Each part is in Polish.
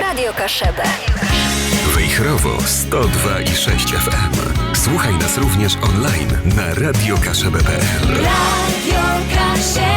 Radio Kaszebę. Wejherowo 102 i 6 FM. Słuchaj nas również online na radiokaszebe.pl. Radio Kaszebę.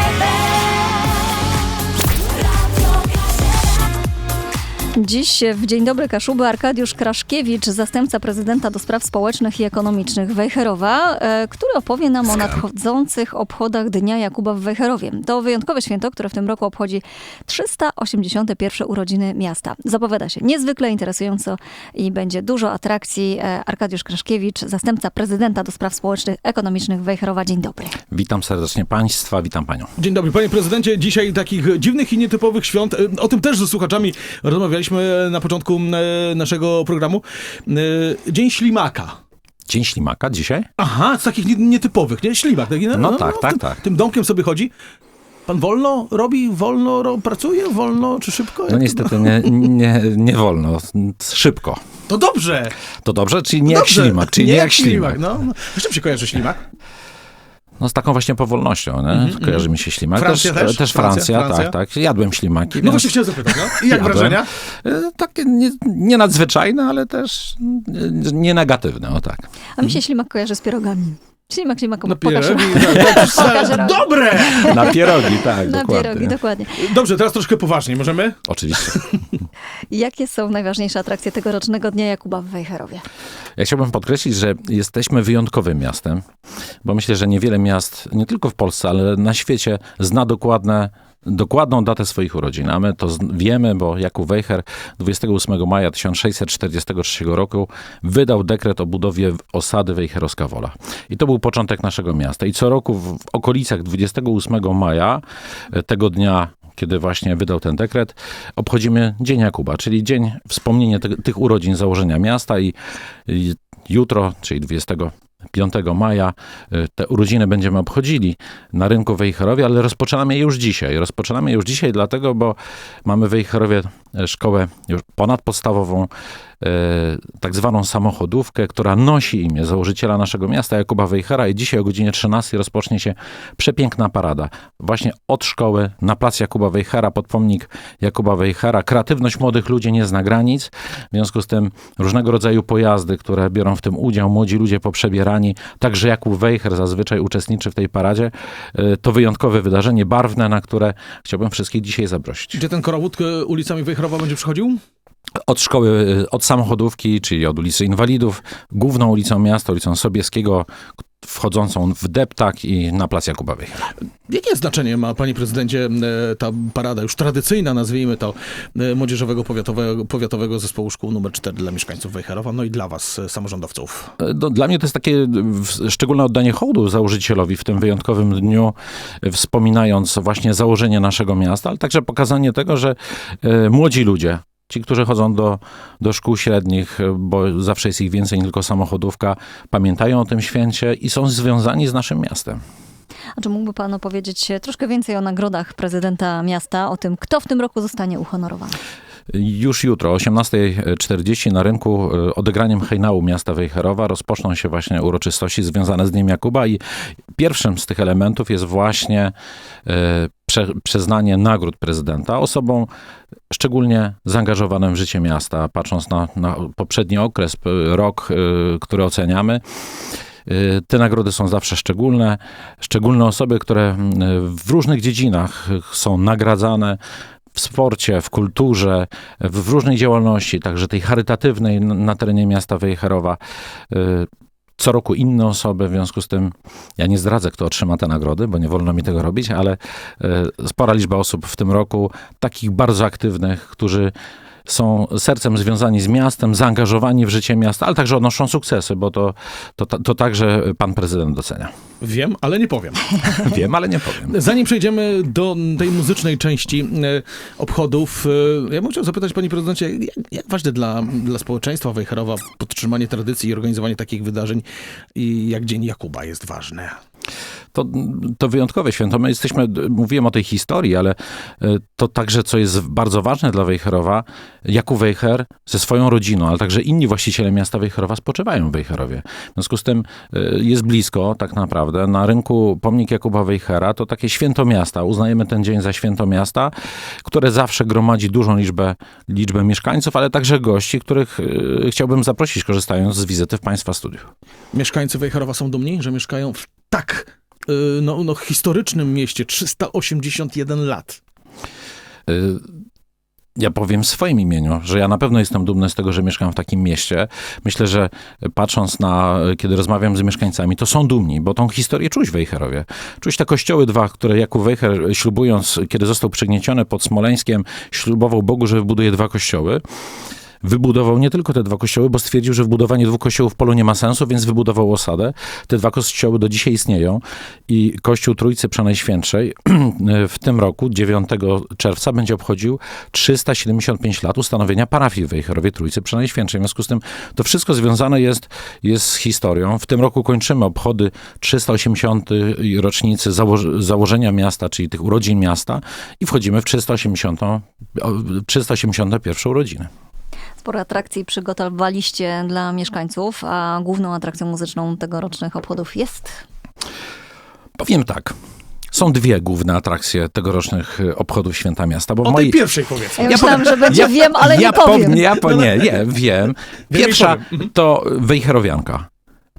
Dziś w Dzień Dobry Kaszuby Arkadiusz Kraszkiewicz, zastępca prezydenta do spraw społecznych i ekonomicznych Wejherowa, e, który opowie nam o nadchodzących obchodach Dnia Jakuba w Wejherowie. To wyjątkowe święto, które w tym roku obchodzi 381 urodziny miasta. Zapowiada się niezwykle interesująco i będzie dużo atrakcji. E, Arkadiusz Kraszkiewicz, zastępca prezydenta do spraw społecznych i ekonomicznych Wejherowa. Dzień dobry. Witam serdecznie Państwa, witam Panią. Dzień dobry, panie prezydencie. Dzisiaj takich dziwnych i nietypowych świąt. e, O tym też ze słuchaczami rozmawialiśmy na początku e, naszego programu. E, Dzień ślimaka. Dzień Ślimaka dzisiaj? Aha, z takich nie- nietypowych, nie? Ślimak. Taki, No tak, tak, tym, tak. Tym domkiem sobie chodzi. Pan wolno robi, wolno ro, pracuje, wolno czy szybko? No niestety nie, nie, nie wolno, szybko. To dobrze. To dobrze, czyli nie jak dobrze. ślimak, czyli nie, jak ślimak. No. no. Z czym się kojarzy ślimak? No z taką właśnie powolnością, nie? kojarzy mi się ślimak. Mhm, Francja też? też Francja, Francja, Francja? tak, tak. Jadłem ślimaki. No więc- właśnie chciałem zapytać, no. I jak Jadłem. wrażenia? E, Takie nie, nie nadzwyczajne, ale też e, nie negatywne, o tak. A mi się ślimak kojarzy z pierogami. Ślimak, ślimak, No pokaż. pierogi, tak, tak. Dobre! Na pierogi, tak, Na dokładnie. pierogi, dokładnie. Dobrze, teraz troszkę poważniej, możemy? Oczywiście. Jakie są najważniejsze atrakcje tegorocznego Dnia Jakuba w Wejherowie? Ja chciałbym podkreślić, że jesteśmy wyjątkowym miastem, bo myślę, że niewiele miast, nie tylko w Polsce, ale na świecie zna dokładne, dokładną datę swoich urodzin. A my to wiemy, bo Jakub Wejher 28 maja 1643 roku wydał dekret o budowie osady Wejherowska Wola. I to był początek naszego miasta. I co roku w okolicach 28 maja e, tego dnia kiedy właśnie wydał ten dekret, obchodzimy Dzień Jakuba, czyli dzień wspomnienia tych urodzin założenia miasta i, i jutro, czyli 25 maja, y, te urodziny będziemy obchodzili na rynku w Wejherowie, ale rozpoczynamy je już dzisiaj. Rozpoczynamy je już dzisiaj dlatego, bo mamy w Wejherowie szkołę już ponadpodstawową, e, tak zwaną samochodówkę, która nosi imię założyciela naszego miasta, Jakuba Wejhera i dzisiaj o godzinie 13 rozpocznie się przepiękna parada. Właśnie od szkoły na plac Jakuba Wejhera, pod pomnik Jakuba Wejhera. Kreatywność młodych ludzi nie zna granic, w związku z tym różnego rodzaju pojazdy, które biorą w tym udział, młodzi ludzie poprzebierani, także Jakub Wejher zazwyczaj uczestniczy w tej paradzie. E, To wyjątkowe wydarzenie, barwne, na które chciałbym wszystkich dzisiaj zaprosić. Gdzie ten korowód e, ulicami Wejherowa będzie przychodził? Od szkoły, y, od samochodówki, czyli od ulicy Inwalidów, główną ulicą miasta, ulicą Sobieskiego, wchodzącą w deptak i na plac Jakuba Wejhera. Jakie znaczenie ma, panie prezydencie, e, ta parada już tradycyjna, nazwijmy to, e, Młodzieżowego Powiatowego, Powiatowego Zespołu Szkół nr 4 dla mieszkańców Wejherowa, no i dla was, e, samorządowców? Do, dla mnie to jest takie szczególne oddanie hołdu założycielowi w tym wyjątkowym dniu, wspominając właśnie założenie naszego miasta, ale także pokazanie tego, że młodzi ludzie, ci, którzy chodzą do, do szkół średnich, y, bo zawsze jest ich więcej niż tylko samochodówka, pamiętają o tym święcie i są związani z naszym miastem. A czy mógłby Pan opowiedzieć troszkę więcej o nagrodach prezydenta miasta, o tym, kto w tym roku zostanie uhonorowany? Już jutro o 18.40 na rynku e, odegraniem hejnału miasta Wejherowa rozpoczną się właśnie uroczystości związane z Dniem Jakuba i pierwszym z tych elementów jest właśnie e, prze, przyznanie nagród prezydenta osobom szczególnie zaangażowanym w życie miasta, patrząc na, na poprzedni okres, rok, e, który oceniamy. E, Te nagrody są zawsze szczególne. Szczególne osoby, które w różnych dziedzinach są nagradzane, w sporcie, w kulturze, w, różnej działalności, także tej charytatywnej na terenie miasta Wejherowa. Co roku inne osoby, w związku z tym ja nie zdradzę, kto otrzyma te nagrody, bo nie wolno mi tego robić, ale y, spora liczba osób w tym roku, takich bardzo aktywnych, którzy są sercem związani z miastem, zaangażowani w życie miasta, ale także odnoszą sukcesy, bo to, to, to także pan prezydent docenia. Wiem, ale nie powiem. Wiem, ale nie powiem. Zanim przejdziemy do tej muzycznej części e, obchodów, e, ja bym chciał zapytać, panie prezydencie, jak, jak ważne dla, dla społeczeństwa Wejherowa podtrzymanie tradycji i organizowanie takich wydarzeń i jak Dzień Jakuba jest ważne? To to, wyjątkowe święto. My jesteśmy, mówiłem o tej historii, ale e, to także, co jest bardzo ważne dla Wejherowa, Jakub Wejher ze swoją rodziną, ale także inni właściciele miasta Wejherowa spoczywają w Wejherowie. W związku z tym e, jest blisko tak naprawdę. Na rynku pomnik Jakuba Wejhera to takie święto miasta. Uznajemy ten dzień za święto miasta, które zawsze gromadzi dużą liczbę, liczbę mieszkańców, ale także gości, których e, chciałbym zaprosić, korzystając z wizyty w Państwa studiu. Mieszkańcy Wejherowa są dumni, że mieszkają w tak no, no, historycznym mieście 381 lat. Y, Ja powiem w swoim imieniu, że ja na pewno jestem dumny z tego, że mieszkam w takim mieście. Myślę, że patrząc na, kiedy rozmawiam z mieszkańcami, to są dumni, bo tą historię czuć Wejherowie. Czuć te kościoły dwa, które Jakub Wejher ślubując, kiedy został przygnieciony pod Smoleńskiem, ślubował Bogu, że wybuduje dwa kościoły. Wybudował nie tylko te dwa kościoły, bo stwierdził, że wbudowanie dwóch kościołów w polu nie ma sensu, więc wybudował osadę. Te dwa kościoły do dzisiaj istnieją i Kościół Trójcy Przenajświętszej w tym roku, 9 czerwca, będzie obchodził 375 lat ustanowienia parafii w Wejherowie Trójcy Przenajświętszej. W związku z tym to wszystko związane jest, jest z historią. W tym roku kończymy obchody 380 rocznicy zało- założenia miasta, czyli tych urodzin miasta i wchodzimy w 380, o, 381 urodziny. Sporo atrakcji przygotowaliście dla mieszkańców, a główną atrakcją muzyczną tegorocznych obchodów jest Powiem tak. Są dwie główne atrakcje tegorocznych obchodów Święta Miasta, bo O mojej... tej pierwszej powiedzmy. Ja myślałam, że będzie wiem, ale ja nie powiem. ja po, nie, nie, wiem. Pierwsza powiem. to Wejherowianka.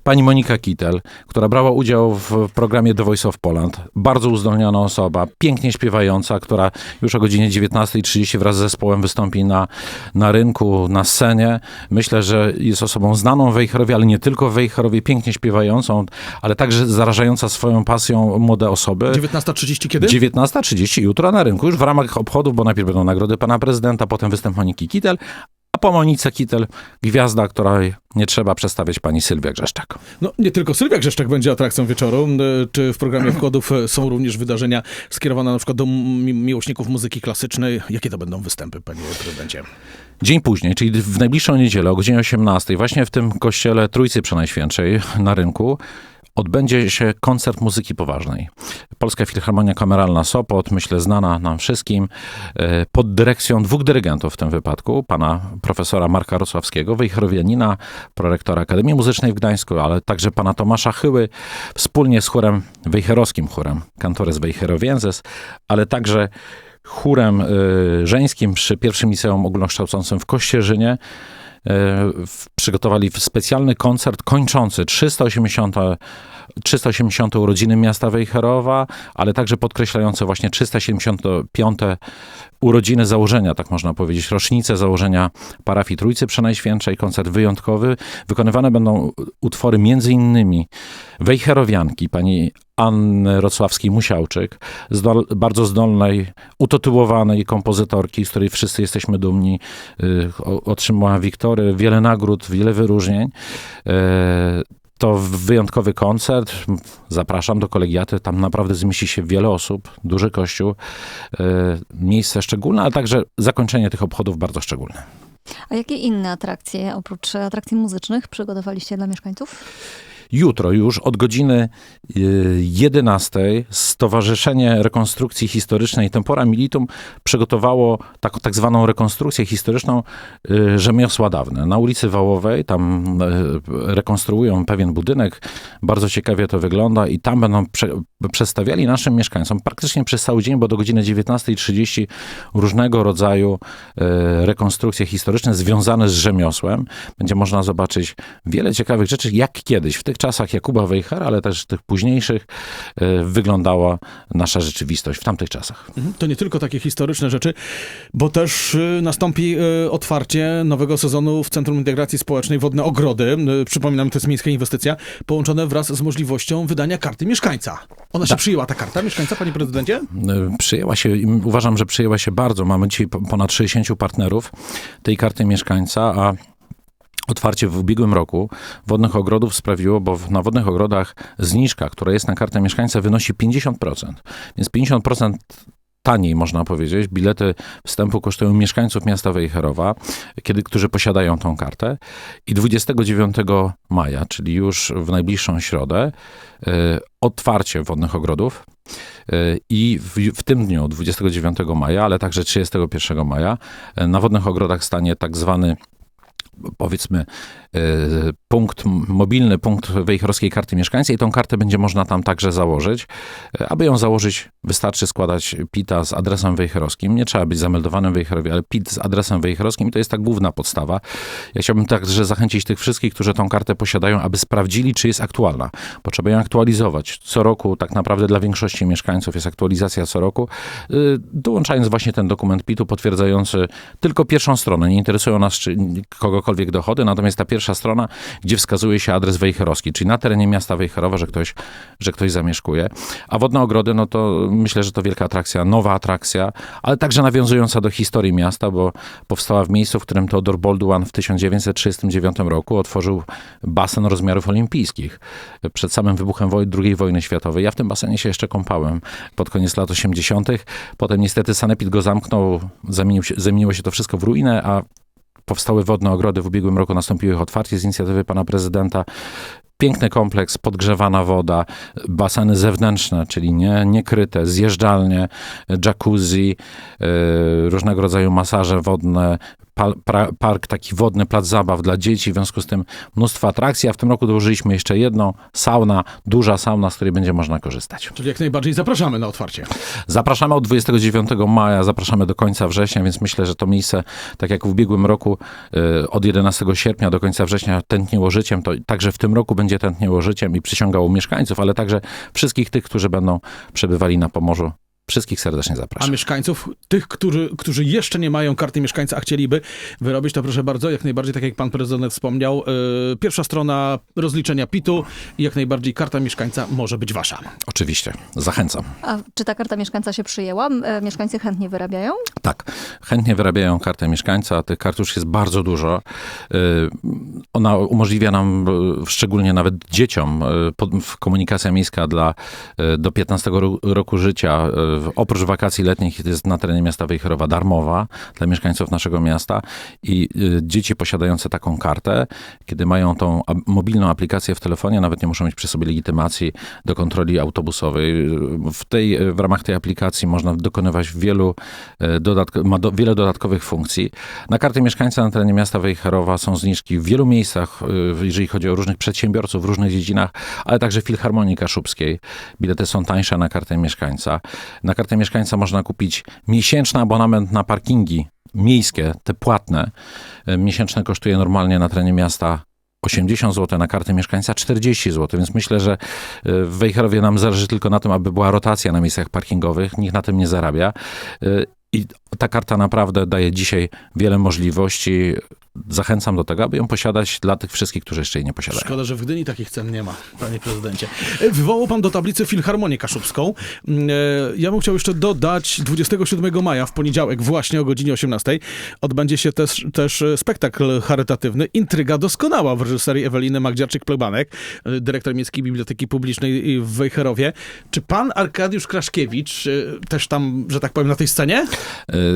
Pani Monika Kitel, która brała udział w programie The Voice of Poland. Bardzo uzdolniona osoba, pięknie śpiewająca, która już o godzinie 19.30 wraz z zespołem wystąpi na, na rynku, na scenie. Myślę, że jest osobą znaną w Wejherowie, ale nie tylko w Wejherowie, pięknie śpiewającą, ale także zarażająca swoją pasją młode osoby. 19.30 kiedy? 19.30 jutro na rynku, już w ramach obchodów, bo najpierw będą nagrody pana prezydenta, potem występ Moniki Kitel, a po Monice Kitel gwiazda, której nie trzeba przedstawiać pani Sylwia Grzeszczak. No nie tylko Sylwia Grzeszczak będzie atrakcją wieczoru. Czy w programie wkładów y, są również wydarzenia skierowane na przykład do mi- miłośników muzyki klasycznej? Jakie to będą występy, panie prezydencie? Dzień później, czyli w najbliższą niedzielę o godzinie 18, właśnie w tym kościele Trójcy Przenajświętszej na rynku, odbędzie się koncert muzyki poważnej. Polska Filharmonia Kameralna Sopot, myślę znana nam wszystkim, e, pod dyrekcją dwóch dyrygentów w tym wypadku, pana profesora Marka Rosławskiego, wejherowianina, prorektora Akademii Muzycznej w Gdańsku, ale także pana Tomasza Chyły, wspólnie z chórem, wejherowskim chórem, Cantores Wejherowienses, ale także chórem y, żeńskim przy pierwszym liceum ogólnokształcącym w Kościerzynie. W- Przygotowali specjalny koncert kończący 380, 380 urodziny miasta Wejherowa, ale także podkreślające właśnie 375 urodziny założenia, tak można powiedzieć, rocznicę założenia parafii Trójcy Przenajświętszej, koncert wyjątkowy. Wykonywane będą utwory między innymi Wejherowianki, pani Anny Rocławskiej-Musiałczyk, zdol, bardzo zdolnej, utytułowanej kompozytorki, z której wszyscy jesteśmy dumni. Y, Otrzymała Wiktory, wiele nagród, wiele wyróżnień. Y, To wyjątkowy koncert. Zapraszam do kolegiaty. Tam naprawdę zmieści się wiele osób, duży kościół, y, miejsce szczególne, ale także zakończenie tych obchodów bardzo szczególne. A jakie inne atrakcje, oprócz atrakcji muzycznych, przygotowaliście dla mieszkańców? Jutro już od godziny y, 11 Stowarzyszenie Rekonstrukcji Historycznej Tempora Militum przygotowało tak, tak zwaną rekonstrukcję historyczną y, rzemiosła dawne. Na ulicy Wałowej, tam y, rekonstruują pewien budynek, bardzo ciekawie to wygląda i tam będą prze, przedstawiali naszym mieszkańcom praktycznie przez cały dzień, bo do godziny 19.30 różnego rodzaju y, rekonstrukcje historyczne związane z rzemiosłem. Będzie można zobaczyć wiele ciekawych rzeczy, jak kiedyś, w tych czasach Jakuba Wejhera, ale też tych późniejszych, y, wyglądała nasza rzeczywistość w tamtych czasach. Mhm. To nie tylko takie historyczne rzeczy, bo też y, nastąpi y, otwarcie nowego sezonu w Centrum Integracji Społecznej Wodne Ogrody. Przypominam, to jest miejska inwestycja, połączone wraz z możliwością wydania karty mieszkańca. Ona się przyjęła, ta karta mieszkańca, panie prezydencie? Przyjęła się, i uważam, że przyjęła się bardzo. Mamy dzisiaj po- ponad 60 partnerów tej karty mieszkańca, a Otwarcie w ubiegłym roku wodnych ogrodów sprawiło, bo na wodnych ogrodach zniżka, która jest na kartę mieszkańca, wynosi 50%. Więc 50% taniej, można powiedzieć. Bilety wstępu kosztują mieszkańców miasta Wejherowa, kiedy, którzy posiadają tą kartę. I 29 maja, czyli już w najbliższą środę, y, otwarcie wodnych ogrodów. Y, I w, w tym dniu, 29 maja, ale także 31 maja, y, na wodnych ogrodach stanie tak zwany powiedzmy punkt, mobilny punkt wejherowskiej karty mieszkańca i tą kartę będzie można tam także założyć. Y, Aby ją założyć, wystarczy składać PIT-a z adresem wejherowskim. Nie trzeba być zameldowanym w Wejherowie, ale PIT z adresem wejherowskim i to jest ta główna podstawa. Ja chciałbym także zachęcić tych wszystkich, którzy tą kartę posiadają, aby sprawdzili, czy jest aktualna. Bo trzeba ją aktualizować. Co roku tak naprawdę dla większości mieszkańców jest aktualizacja co roku, y, dołączając właśnie ten dokument PIT-u potwierdzający tylko pierwszą stronę. Nie interesują nas czy kogokolwiek dochody, natomiast ta pierwsza strona, gdzie wskazuje się adres wejherowski, czyli na terenie miasta Wejherowa, że ktoś, że ktoś zamieszkuje. A wodne ogrody, no to myślę, że to wielka atrakcja, nowa atrakcja, ale także nawiązująca do historii miasta, bo powstała w miejscu, w którym Teodor Bolduan w 1939 roku otworzył basen rozmiarów olimpijskich. Przed samym wybuchem II wojny światowej. Ja w tym basenie się jeszcze kąpałem pod koniec lat 80. Potem niestety Sanepid go zamknął, zamienił się, zamieniło się to wszystko w ruinę, a powstały wodne ogrody. W ubiegłym roku nastąpiło ich otwarcie z inicjatywy pana prezydenta. Piękny kompleks, podgrzewana woda, baseny zewnętrzne, czyli nie, niekryte, zjeżdżalnie, jacuzzi, yy, różnego rodzaju masaże wodne, park taki wodny, plac zabaw dla dzieci, w związku z tym mnóstwo atrakcji, a w tym roku dołożyliśmy jeszcze jedną, sauna, duża sauna, z której będzie można korzystać. Czyli jak najbardziej zapraszamy na otwarcie. Zapraszamy od 29 maja, zapraszamy do końca września, więc myślę, że to miejsce, tak jak w ubiegłym roku, y, od 11 sierpnia do końca września tętniło życiem, to także w tym roku będzie tętniło życiem i przyciągało mieszkańców, ale także wszystkich tych, którzy będą przebywali na Pomorzu. Wszystkich serdecznie A zapraszam. mieszkańców, tych, którzy, którzy jeszcze nie mają karty mieszkańca, a chcieliby wyrobić, to proszę bardzo, jak najbardziej, tak jak pan prezydent wspomniał, yy, pierwsza strona rozliczenia PIT-u i jak najbardziej karta mieszkańca może być wasza. Oczywiście, zachęcam. A czy ta karta mieszkańca się przyjęła? E, Mieszkańcy chętnie wyrabiają? Tak, chętnie wyrabiają kartę mieszkańca. Tych kart już jest bardzo dużo. Y, Ona umożliwia nam, szczególnie nawet dzieciom, komunikacja miejska dla do 15 ro- roku życia. Y, Oprócz wakacji letnich jest na terenie miasta Wejherowa darmowa dla mieszkańców naszego miasta i y, dzieci posiadające taką kartę, kiedy mają tą mobilną aplikację w telefonie, nawet nie muszą mieć przy sobie legitymacji do kontroli autobusowej. W, tej, w ramach tej aplikacji można dokonywać wielu e, dodatk- ma do, wiele dodatkowych funkcji. Na karty mieszkańca na terenie miasta Wejherowa są zniżki w wielu miejscach, jeżeli chodzi o różnych przedsiębiorców w różnych dziedzinach, ale także Filharmonii Kaszubskiej. Bilety są tańsze na kartę mieszkańca. Na kartę mieszkańca można kupić miesięczny abonament na parkingi miejskie, te płatne. E, Miesięczne kosztuje normalnie na terenie miasta 80 zł, na kartę mieszkańca 40 zł, więc myślę, że e, w Wejherowie nam zależy tylko na tym, aby była rotacja na miejscach parkingowych, nikt na tym nie zarabia. E, I ta karta naprawdę daje dzisiaj wiele możliwości. Zachęcam do tego, aby ją posiadać dla tych wszystkich, którzy jeszcze jej nie posiadają. Szkoda, że w Gdyni takich cen nie ma, panie prezydencie. E, Wywołał pan do tablicy Filharmonię Kaszubską. Mm, e, Ja bym chciał jeszcze dodać, 27 maja, w poniedziałek, właśnie o godzinie 18, odbędzie się też, też spektakl charytatywny Intryga Doskonała w reżyserii Eweliny Magdziarczyk-Plebanek, e, dyrektor Miejskiej Biblioteki Publicznej w Wejherowie. Czy pan Arkadiusz Kraszkiewicz też tam, że tak powiem, na tej scenie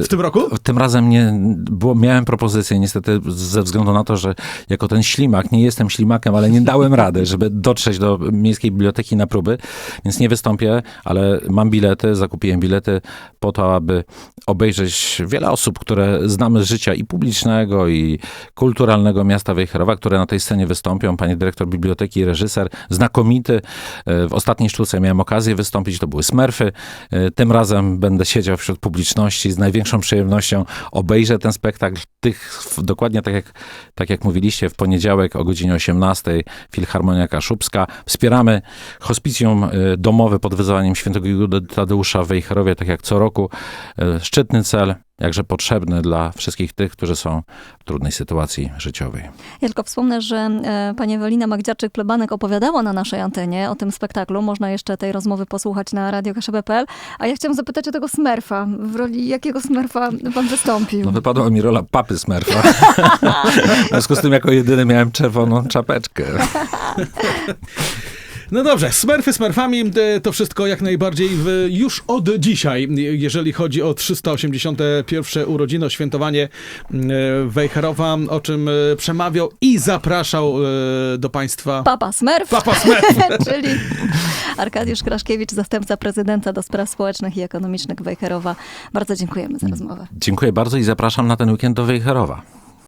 w tym roku? Tym razem nie było, miałem propozycję, niestety ze względu na to, że jako ten ślimak, nie jestem ślimakiem, ale nie dałem rady, żeby dotrzeć do Miejskiej Biblioteki na próby, więc nie wystąpię, ale mam bilety, zakupiłem bilety po to, aby obejrzeć wiele osób, które znamy z życia i publicznego, i kulturalnego miasta Wejherowa, które na tej scenie wystąpią. Pani dyrektor biblioteki, reżyser, znakomity. E, W ostatniej sztuce miałem okazję wystąpić, to były Smurfy. E, Tym razem będę siedział wśród publiczności, z największą przyjemnością obejrzę ten spektakl. Tych, dokładnie tak jak, tak jak mówiliście, w poniedziałek o godzinie 18 Filharmonia Kaszubska. Wspieramy hospicjum e, domowe pod wyzwaniem świętego Judy Tadeusza w Wejherowie, tak jak co roku. E, Szczytny cel, jakże potrzebny dla wszystkich tych, którzy są w trudnej sytuacji życiowej. Ja tylko wspomnę, że e, pani Ewelina Magdziarczyk-Plebanek opowiadała na naszej antenie o tym spektaklu. Można jeszcze tej rozmowy posłuchać na radiokaszebe.pl. A ja chciałam zapytać o tego Smurfa. W roli jakiego Smurfa pan wystąpił? No wypadła mi rola papy Smurfa. w związku z tym jako jedyny miałem czerwoną czapeczkę. No dobrze, smerfy smerfami, e, to wszystko jak najbardziej w, już od dzisiaj, jeżeli chodzi o 381 urodziny, świętowanie e, Wejherowa, o czym e, przemawiał i zapraszał do Państwa Papa Smurf, Papa Smurf. czyli Arkadiusz Kraszkiewicz, zastępca prezydenta do spraw społecznych i ekonomicznych Wejherowa. Bardzo dziękujemy za rozmowę. Dziękuję bardzo i zapraszam na ten weekend do Wejherowa.